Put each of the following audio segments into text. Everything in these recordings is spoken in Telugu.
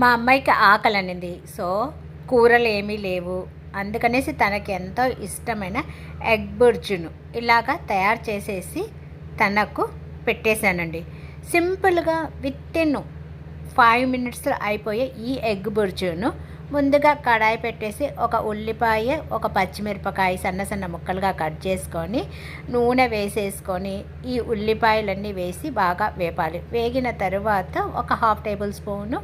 మా అమ్మాయికి ఆకలి అనింది సో కూరలు ఏమీ లేవు. అందుకనేసి తనకి ఎంతో ఇష్టమైన ఎగ్ బుర్జును ఇలాగా తయారు చేసేసి తనకు పెట్టేశానండి. సింపుల్గా విత్ ఇన్ ఫైవ్ మినిట్స్లో అయిపోయే ఈ ఎగ్ బుర్జును ముందుగా కడాయి పెట్టేసి ఒక ఉల్లిపాయ ఒక పచ్చిమిరపకాయ సన్న సన్న ముక్కలుగా కట్ చేసుకొని నూనె వేసేసుకొని ఈ ఉల్లిపాయలన్నీ వేసి బాగా వేపాలి. వేగిన తరువాత ఒక హాఫ్ టేబుల్ స్పూను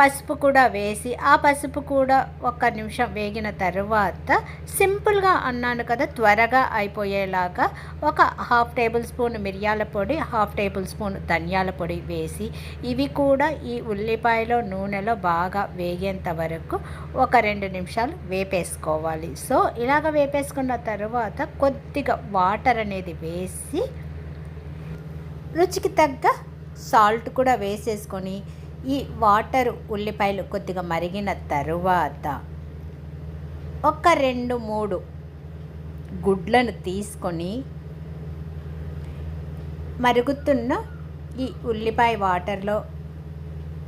పసుపు కూడా వేసి ఆ పసుపు కూడా ఒక నిమిషం వేగిన తర్వాత సింపుల్గా అన్నాను కదా త్వరగా అయిపోయేలాగా ఒక హాఫ్ టేబుల్ స్పూన్ మిరియాల పొడి హాఫ్ టేబుల్ స్పూన్ ధనియాల పొడి వేసి ఇవి కూడా ఈ ఉల్లిపాయలో నూనెలో బాగా వేగేంత వరకు ఒక రెండు నిమిషాలు వేపేసుకోవాలి. సో ఇలాగ వేపేసుకున్న తర్వాత కొద్దిగా వాటర్ అనేది వేసి రుచికి తగ్గ సాల్ట్ కూడా వేసేసుకొని ఈ వాటర్ ఉల్లిపాయలు కొద్దిగా మరిగిన తరువాత ఒక రెండు మూడు గుడ్లను తీసుకొని మరుగుతున్న ఈ ఉల్లిపాయ వాటర్లో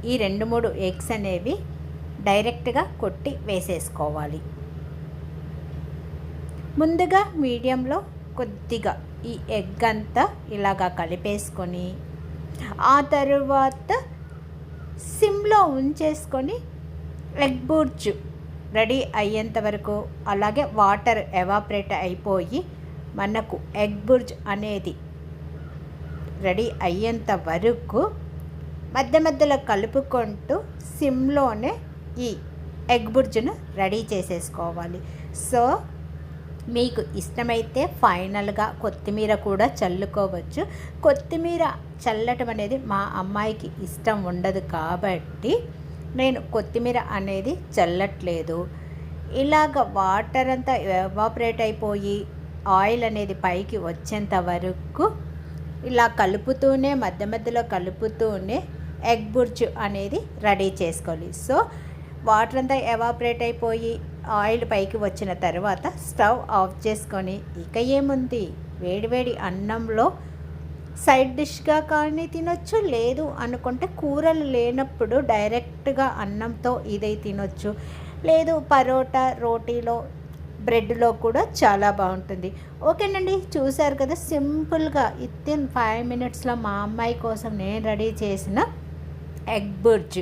ఈ రెండు మూడు ఎగ్స్ అనేవి డైరెక్ట్గా కొట్టి వేసేసుకోవాలి. ముందుగా మీడియంలో కొద్దిగా ఈ ఎగ్ అంతా ఇలాగా కలిపేసుకొని ఆ తరువాత సిమ్లో ఉంచేసుకొని ఎగ్ బుర్జ్ రెడీ అయ్యేంత వరకు అలాగే వాటర్ ఎవాపరేట్ అయిపోయి మనకు ఎగ్ బుర్జ్ అనేది రెడీ అయ్యేంత వరకు మధ్య మధ్యలో కలుపుకుంటూ సిమ్లోనే ఈ ఎగ్ బుర్జ్ను రెడీ చేసేసుకోవాలి. సో మీకు ఇష్టమైతే ఫైనల్గా కొత్తిమీర కూడా చల్లుకోవచ్చు. కొత్తిమీర చల్లటం అనేది మా అమ్మాయికి ఇష్టం ఉండదు కాబట్టి నేను కొత్తిమీర అనేది చల్లట్లేదు. ఇలాగ వాటర్ అంతా ఎవాపరేట్ అయిపోయి ఆయిల్ అనేది పైకి వచ్చేంత వరకు ఇలా కలుపుతూనే మధ్య మధ్యలో కలుపుతూనే ఎగ్ బుర్జు అనేది రెడీ చేసుకోవాలి. సో వాటర్ అంతా ఎవాపరేట్ అయిపోయి ఆయిల్ పైకి వచ్చిన తర్వాత స్టవ్ ఆఫ్ చేసుకొని ఇక ఏముంది? వేడివేడి అన్నంలో సైడ్ డిష్గా కానీ తినొచ్చు లేదు అనుకుంటే కూరలు లేనప్పుడు డైరెక్ట్గా అన్నంతో ఇదే తినొచ్చు. లేదు పరోటా రోటీలో బ్రెడ్లో కూడా చాలా బాగుంటుంది. ఓకేనండి చూసారు కదా సింపుల్గా ఇన్ ఫైవ్ మినిట్స్లో మా అమ్మాయి కోసం నేను రెడీ చేసిన ఎగ్ బుర్జ్.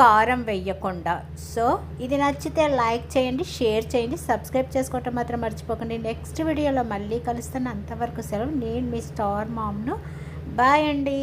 కారం వేయకుండా సో ఇది నచ్చితే లైక్ చేయండి షేర్ చేయండి సబ్స్క్రైబ్ చేసుకోవటం మాత్రం మర్చిపోకండి. నెక్స్ట్ వీడియోలో మళ్ళీ కలుస్తాను అంతవరకు సెలవు. నేను మీ స్టార్ మామ్ను. బాయ్ అండి.